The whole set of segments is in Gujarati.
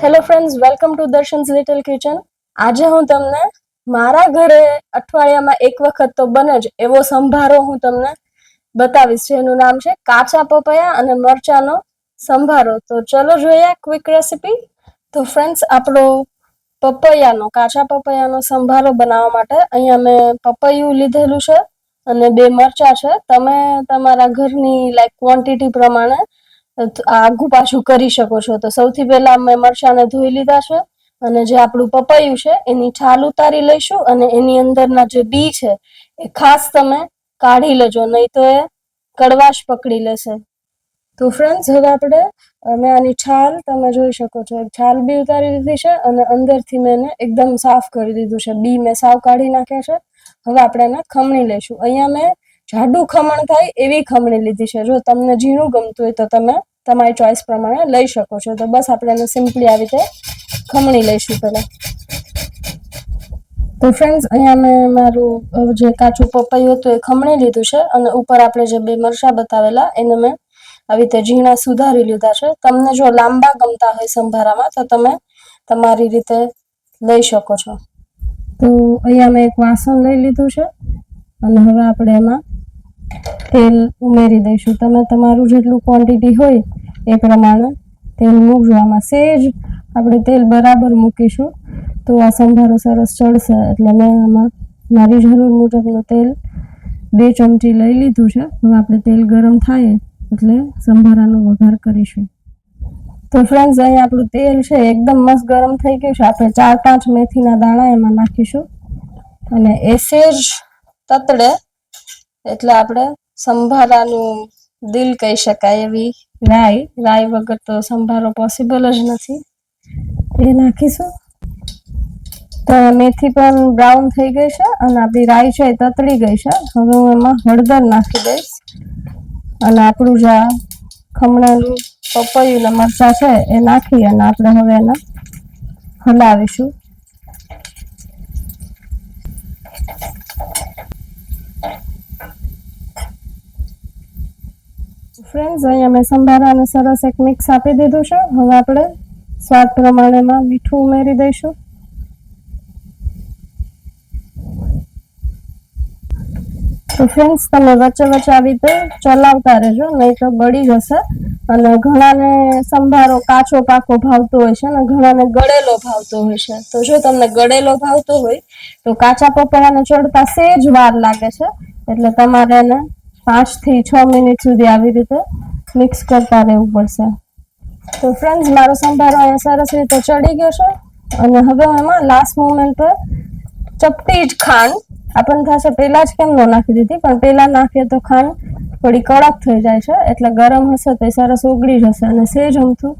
Hello friends welcome to Darshan's little kitchen આજે હું તમને મારા ઘરે અઠવાડિયામાં એક વખત તો બને જ એવો સંભારો હું તમને બતાવીશ, જેનું નામ છે કાચા પપૈયા અને મરચાનો સંભારો. તો ચલો જોઈએ ક્વિક રેસીપી તો ફ્રેન્ડ્સ આપણો પપૈયાનો, કાચા પપૈયાનો સંભારો બનાવવા માટે અહીંયા મેં પપૈયું લીધેલું છે. અને બે મરચા છે. તમે તમારા ઘરની લાઈક ક્વોન્ટિટી પ્રમાણે આગું પાછું કરી શકો છો. તો સૌથી પહેલા મેં મરચાને ધોઈ લીધા છે અને જે આપણું પપૈયું છે, એની છાલ ઉતારી લઈશું અને એની અંદરના જે બી છે, એ ખાસ તમે કાઢી લેજો, નહીં તો એ કડવાશ પકડી લેશે. તો ફ્રેન્ડ્સ હવે આપણે મેં આની છાલ તમે જોઈ શકો છો. એક છાલ બી ઉતારી દીધી છે અને અંદરથી મેં એને એકદમ સાફ કરી દીધું છે. બી મેં સાવ કાઢી નાખ્યા છે. હવે આપણે એને ખમણી લઈશું. અહીંયા મેં જાડું ખમણ થાય એવી ખમણી લીધી છે. જો તમને ઝીણું ગમતું હોય તો તમે તમારી ચોઈસ પ્રમાણે લઈ શકો છો. તો બસ આપણે એને સિમ્પલી આવી રીતે ખમણી લઈશું પહેલાં. તો ફ્રેન્ડ્સ અહીંયા મેં મારું જે કાચું પપૈયું હતું એ ખમણી લીધું છે અને ઉપર આપણે જે બે મરચાં બતાવેલા, એને મેં આવી રીતે ઝીણા સુધારી લીધા છે. તમને જો લાંબા ગમતા હોય સંભારામાં, તો તમે તમારી રીતે લઈ શકો છો. તો અહીંયા મેં એક વાસણ લઈ લીધું છે. અને હવે આપણે એમાં તેલ ઉમેરી દઈશું. તમે તમારું જેટલું ક્વોન્ટિટી હોય એ પ્રમાણે તેલ મૂકજો. આમાં સેજ આપણે તેલ બરાબર મૂકીશું. તો આ સંભારો સરસ ચડશે. એટલે મેં આમાં મારી જરૂર મુજબનું તેલ બે ચમચી લઈ લીધું છે. હવે આપણે તેલ ગરમ થાય એટલે સંભારાનો વઘાર કરીશું. તો ફ્રેન્ડ્સ, અહીંયા આપણું તેલ છે, એકદમ મસ્ત ગરમ થઈ ગયું છે. આપણે ચાર પાંચ મેથીના દાણા એમાં નાખીશું. અને એ સેજ તતડે, એટલે આપણે સંભારાનું દિલ કહી શકાય એવી રાઈ. રાઈ વગર તો સંભારો પોસિબલ જ નથી. એ નાખીશું. તો મેથી પણ બ્રાઉન થઈ ગઈ છે અને આપણી રાઈ છે એ તતડી ગઈ છે. હવે હું એમાં હળદર નાખી દઈશ. અને આપણું જે આ ખમણેલું પપૈયું ને મરચાં છે એ નાખી અને આપણે હવે એને હલાવીશું. ફ્રેન્ડ્સ અહીંયા મેં સંભારાને સરસ એક મિક્સ આપી દીધું છે. હવે આપણે સ્વાદ પ્રમાણેમાં મીઠું ઉમેરી દઈશું. તો ફ્રેન્ડ્સ તમે વચ્ચે વચ્ચે આવી રીતે ચલાવતા રહેજો, નહીં તો બળી જશે. અને ઘણાને સંભારો કાચો પાકો ભાવતો હોય છે અને ઘણાને ગળેલો ભાવતો હોય છે. તો જો તમને ગળેલો ભાવતો હોય, તો કાચા પપૈયાને ચડતા સેજ વાર લાગે છે. એટલે તમારે એને પાંચથી છ મિનિટ સુધી આવી રીતે મિક્સ કરતા રહેવું પડશે. તો ફ્રેન્ડ્સ મારો સંભારો અહીંયા સરસ રીતે ચડી ગયો છે. અને હવે એમાં લાસ્ટ મોમેન્ટ પર ચપટી જ ખાંડ આપણને થશે પહેલાં જ કેમ ન નાખી દીધી? પણ પહેલાં નાખીએ તો ખાંડ થોડી કડક થઈ જાય છે, એટલે ગરમ હશે તો સરસ ઓગળી જશે અને સેજ અમથું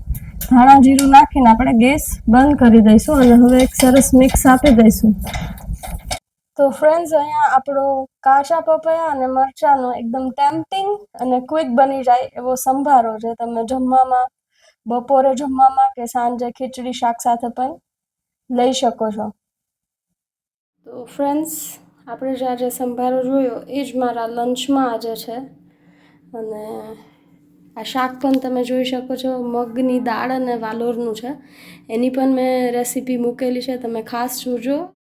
ધાણા જીરું નાખીને આપણે ગેસ બંધ કરી દઈશું અને હવે એક સરસ મિક્સ આપી દઈશું. તો ફ્રેન્ડ્સ અહીંયા આપણો કાચા પપૈયા અને મરચાંનો એકદમ ટેમ્પિંગ અને ક્વિક બની જાય એવો સંભારો છે. તમે જમવામાં, બપોરે જમવામાં કે સાંજે ખીચડી, શાક સાથે પણ લઈ શકો છો. તો ફ્રેન્ડ્સ આપણે જે આજે સંભારો જોયો, એ જ મારા લંચમાં આજે છે. અને આ શાક પણ તમે જોઈ શકો છો, મગની દાળ અને વાલોરનું છે. એની પણ મેં રેસીપી મૂકેલી છે, તમે ખાસ જોજો.